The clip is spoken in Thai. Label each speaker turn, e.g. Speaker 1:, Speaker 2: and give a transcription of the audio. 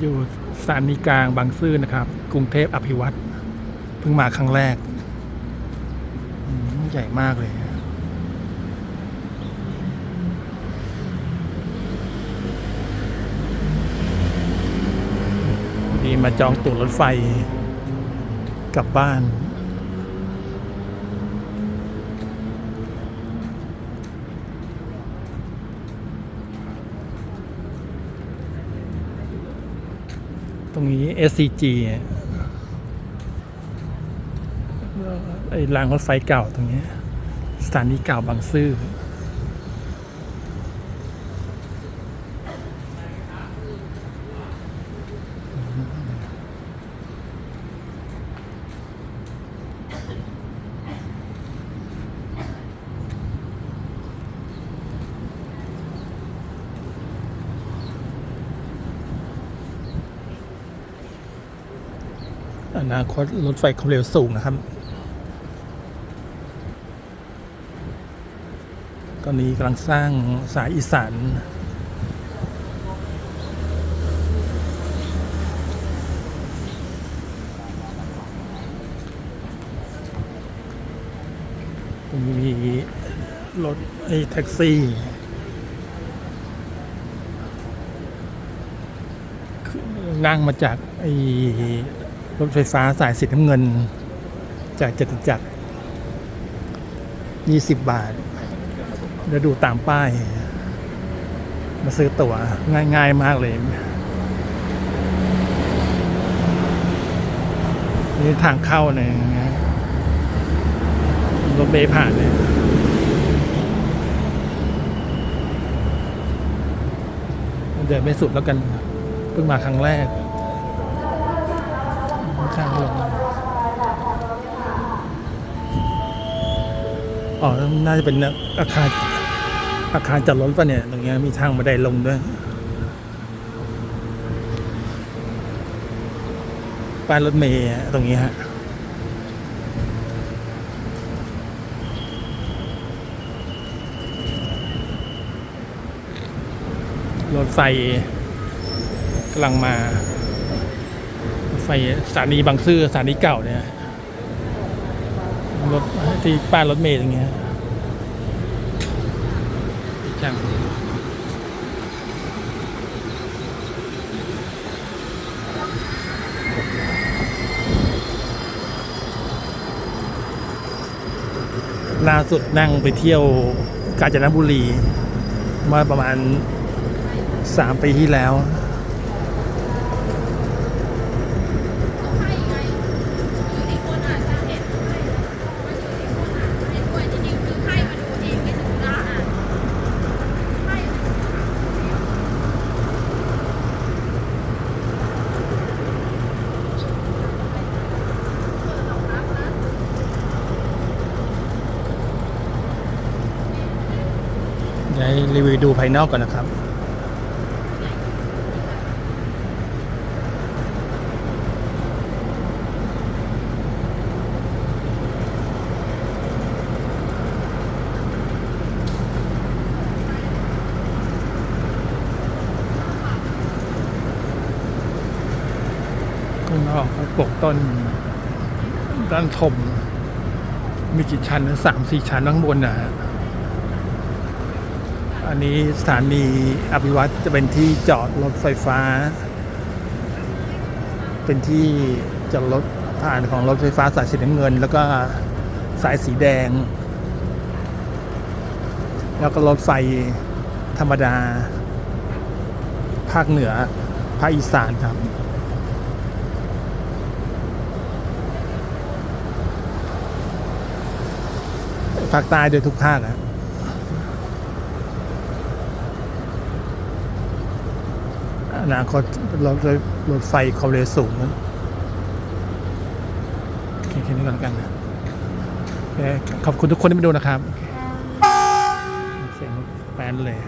Speaker 1: อยู่สถานีกลางบางซื่อนะครับ กรุงเทพอภิวัตรเพิ่งมาครั้งแรก ใหญ่มากเลยดีมาจองตั๋วรถไฟกลับบ้าน ต รงนี้ SCG ไอ้รางรถไฟเก่าตรงนี้ สถานีเก่าบางซื่อ อนาคตรถไฟความเร็วสูงนะครับ ตอนนี้กำลังสร้างสายอีสานมีรถไอ้แท็กซี่นั่งมาจากไอ้ รถไฟฟ้าสายสีน้ำเงิน จากจตุจักรยี่สิบบาท แล้วดูตามป้าย มาซื้อตั๋วง่ายๆมากเลย นี่ทางเข้าเนี่ยรถเมย์ผ่านเลยเดินไม่สุดแล้วกัน เพิ่งมาครั้งแรก ข้างลงอ๋อ น่าจะเป็นอาคารอาคารจอดรถป่ะเนี่ย ตรงเนี้ยมีทางบันได้ลงด้วยป้ายรถเมย์ตรงนี้ฮะรถไฟกำลังมา ไฟสถานีบางซื่อสถานีเก่าเนี่ยรถที่ป้ายรถเมล์ตรงเงี้ยจังล่าสุดนั่งไปเที่ยวกาญจนบุรีเมื่อประมาณสามปีที่แล้ว
Speaker 2: ใช่ไงคืออีกคนอาจจะเห็นด้วยเห็นด้วยจริงๆคือให้มาดูเองไม่ถึงละอะให้
Speaker 1: เดี๋ยวให้รีวิวดูภายนอกก่อนนะครับ ข้างนอกเขาปกต้น ด้านชมมีกี่ชั้นนะสามสี่ชั้นข้างบนนะฮะ อันนี้สถานีอภิวัตจะเป็นที่จอดรถไฟฟ้า เป็นที่จอดรถผ่านของรถไฟฟ้าสายสีน้ำเงิน แล้วก็สายสีแดง แล้วก็รถไฟธรรมดา ภาคเหนือ ภาคอีสานครับภาคใต้โดยทุกภาคอะอ นาคตรถรถไฟความเร็วสูงนะโอเคแค่นี้ก่อนกันนะโอเคขอบคุณทุกคนที่มาดูนะครับ เสียงแปนเลย